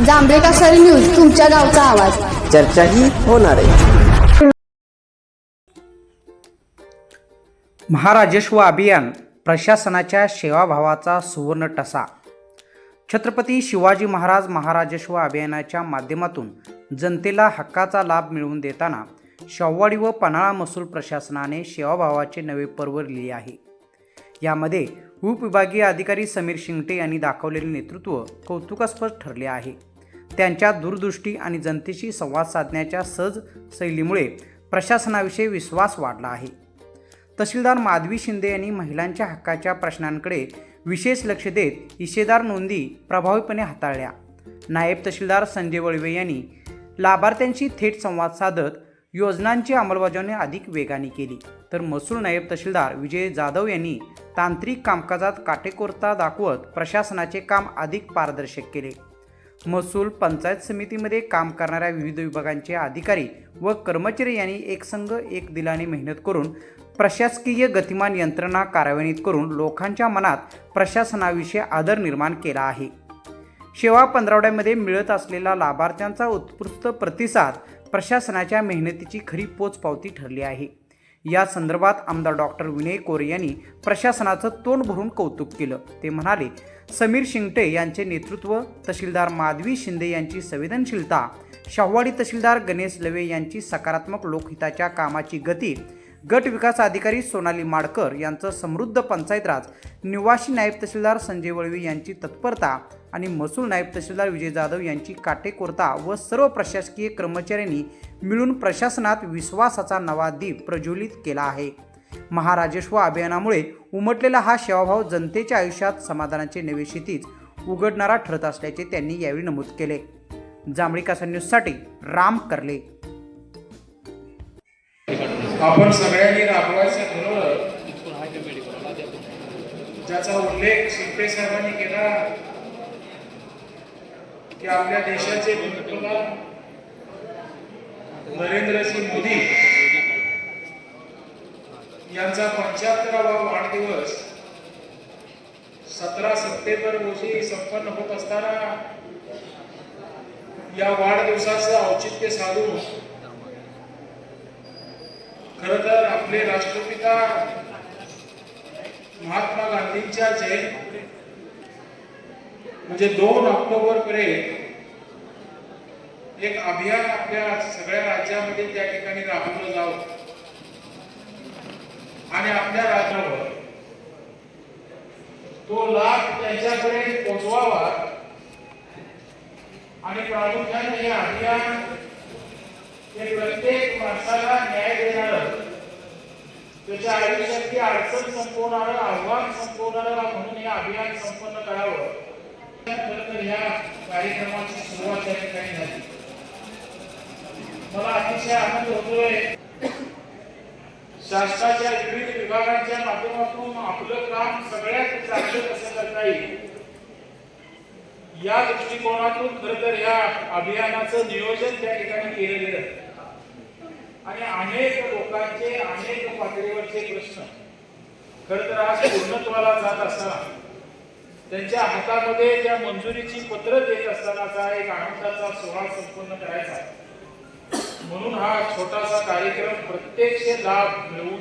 सरी न्यूज तुमच्या गावचा आवाज. चर्चाही होणार आहे. महाराजस्व अभियान प्रशासनाच्या सेवाभावाचा सुवर्ण टसा छत्रपती शिवाजी महाराज महाराजस्व अभियानाच्या माध्यमातून जनतेला हक्काचा लाभ मिळवून देताना शाहूवाडी व पन्हाळा महसूल प्रशासनाने सेवाभावाचे नवे पर्व लिहिले आहे. यामध्ये उपविभागीय अधिकारी समीर शिंगटे यांनी दाखवलेले नेतृत्व कौतुकास्पद ठरले आहे. त्यांच्या दूरदृष्टी आणि जनतेशी संवाद साधण्याच्या सहज शैलीमुळे प्रशासनाविषयी विश्वास वाढला आहे. तहसीलदार माधवी शिंदे यांनी महिलांच्या हक्काच्या प्रश्नांकडे विशेष लक्ष देत इशेदार नोंदी प्रभावीपणे हाताळल्या. नायब तहसीलदार संजय वळवे यांनी लाभार्थ्यांशी थेट संवाद साधत योजनांची अंमलबजावणी अधिक वेगाने केली. तर महसूल नायब तहसीलदार विजय जाधव यांनी तांत्रिक कामकाजात काटेकोरता दाखवत प्रशासनाचे काम अधिक पारदर्शक केले. महसूल पंचायत समितीमध्ये काम करणाऱ्या विविध विभागांचे अधिकारी व कर्मचारी यांनी एकसंघ एक दिलाने मेहनत करून प्रशासकीय गतिमान यंत्रणा कार्यान्वित करून लोकांच्या मनात प्रशासनाविषयी आदर निर्माण केला आहे. सेवा पंधरवड्यामध्ये मिळत असलेला लाभार्थ्यांचा उत्कृष्ट प्रतिसाद प्रशासनाच्या मेहनतीची खरी पोचपावती ठरली आहे. या संदर्भात आमदार डॉक्टर विनय कोरे यांनी प्रशासनाचं तोंड भरून कौतुक केलं. ते म्हणाले समीर शिंगटे यांचे नेतृत्व तहसीलदार माधवी शिंदे यांची संवेदनशीलता शाहवाडी तहसीलदार गणेश लवे यांची सकारात्मक लोकहिताच्या कामाची गती गट विकास अधिकारी सोनाली माडकर यांचं समृद्ध पंचायत राज निवासी नायब तहसीलदार संजय वळवी यांची तत्परता आणि महसूल नायब तहसीलदार विजय जाधव यांची काटेकोरता व सर्व प्रशासकीय कर्मचाऱ्यांनी मिळून प्रशासनात विश्वासाचा नवा दीप प्रज्वलित केला आहे. महाराजस्व अभियानामुळे उमटलेला हा सेवाभाव जनतेच्या आयुष्यात समाधानाचे नवे क्षितिज उघडणारा ठरत असल्याचे त्यांनी यावेळी नमूद केले. जांभळी कासा न्यूजसाठी राम करले. आपण सगळ्यांनी राबवायचं ठरवलं. ज्याचा उल्लेख शिंपे साहेबांनी केला की आपल्या देशाचे पंतप्रधान नरेंद्रजी मोदी यांचा पंच्याहत्तरावा वाढदिवस सतरा सप्टेंबर रोजी संपन्न होत असताना या वाढदिवसाचं औचित्य साधून खर तर आपले राष्ट्रपिता महात्मा गांधींच्या जयंती म्हणजे दोन ऑक्टोबर पर्यंत एक अभियान आपल्या सगळ्या राज्यामध्ये त्या ठिकाणी राबवलं जावं. आणि आपल्या राज्यावर तो लाभ त्यांच्याकडे पोचवावा आणि प्रामुख्याने हे अभियान हे प्रत्येक माणसाला न्याय देणार त्याच्या आयुष्यातली अडचण संपवणार आव्हान संपवणार म्हणून हे अभियान संपन्न करावं. तर या कार्यक्रमाची सुरुवात त्या ठिकाणी झाली. मला अतिशय आनंद होतोय. शासनाच्या विविध विभागांच्या माध्यमातून आपलं काम सगळ्यात चांगलं कसं करता येईल? या दृष्टिकोनातून खर तर या अभियानाचं नियोजन त्या ठिकाणी केलं गेलं आणि अनेक लोकांचे अनेक पातळीवरचे प्रश्न. खर तर आज पूर्णत्वाला जात असताना त्यांच्या हातामध्ये त्या मंजुरीची पत्र देत असतानाचा एक आनंदाचा सोहळा संपन्न करायचा. म्हणून हा छोटासा कार्यक्रम प्रत्यक्ष लाभ मिळवून